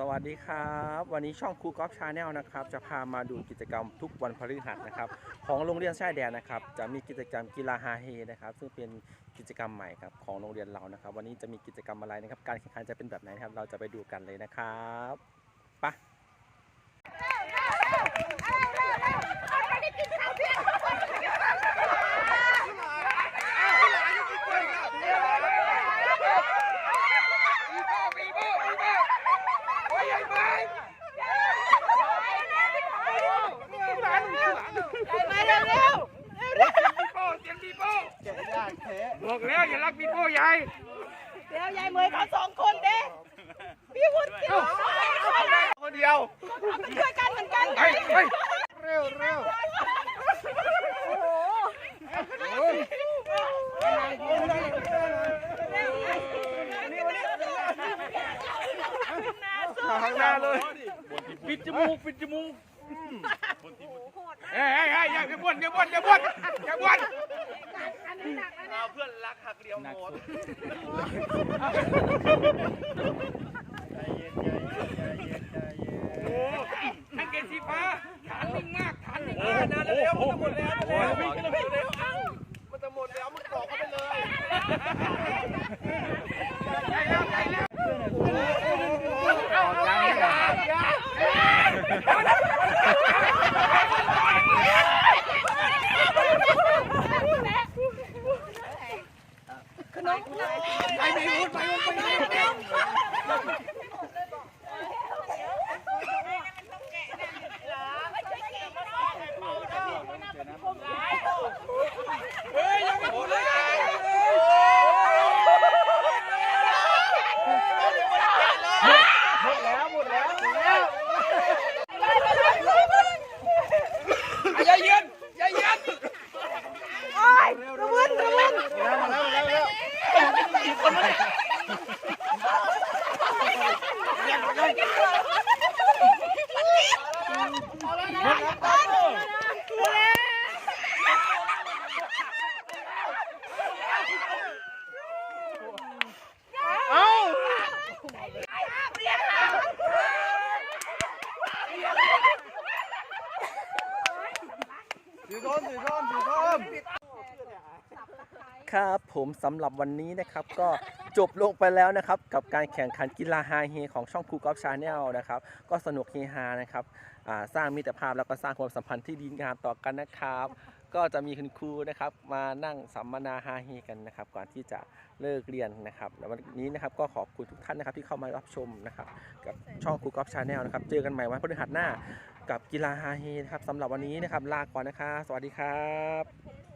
สวัสดีครับ วันนี้ช่องครูกอล์ฟชาแนลนะครับ จะพามาดูกิจกรรมทุกวันพฤหัสนะครับ ของโรงเรียนชายแดนนะครับ จะมีกิจกรรมกีฬาฮาเฮนะครับ ซึ่งเป็นกิจกรรมใหม่ครับของโรงเรียนเรานะครับ วันนี้จะมีกิจกรรมอะไรนะครับ การแข่งขันจะเป็นแบบไหนนะครับ เราจะไปดูกันเลยนะครับไปะ มาเร็วเร็ว บอกแล้วอย่ารักปีโป้ใหญ่เดี๋ยวยายเหมยเขาสองคนเด้พี่วุฒิพี่วุฒิคนเดียวช่วยกันเหมือนกันเร็วเร็ว โอ้โห ข้างหน้าเลยปิดจมูกปิดจมูกเฮ้ยเฮ้ยเฮ้ยอย่าอย่าบ้วนอย่าบ้วนอย่าบ้วนอย่าบ้วนใจเย็นใจเย็นใจเย็นใจเย็น โอ้ทั้งเกศสีฟ้าฐานนิ่งมากฐานนิ่งมากนะเร็วมันจะหมดแล้วเร็ววิ่งเร็วเร็วมันจะหมดแล้วมึงบอกเขาไปเลยใหญ่แล้วใหญ่แล้วเอาเอาอย่าอย่า ไปไม่รู้ไปไปไม่รู้เฮ้ยยังไม่หมดเลย หมดแล้วหมดแล้วหมดแล้ว อย่าเย็นอย่าเย็น โอ้ยระวุ้นกระวุ้นแล้วมาแล้มาแล้วถือทนถือทนถือทน ครับผมสำหรับวันนี้นะครับก็จบลงไปแล้วนะครับ กับการแข่งขันกีฬาฮาเฮของช่องครูกอล์ฟชาแนลนะครับ ก็สนุกเฮฮานะครับสร้างมิตรภาพแล้วก็สร้างความสัมพันธ์ที่ดีงามต่อกันนะครับ ก็จะมีคุณครูนะครับ มานั่งสัมมนาฮาเฮกันนะครับ ก่อนที่จะเลิกเรียนนะครับแล้ววันนี้นะครับก็ขอบคุณทุกท่านนะครับที่เข้ามารับชมนะครับกับช่องครูกอล์ฟชาแนลนะครับเจอกันใหม่วันพฤหัสหน้ากับกีฬาฮาเฮนะครับสำหรับวันนี้นะครับลาก่อนนะครับสวัสดีครับ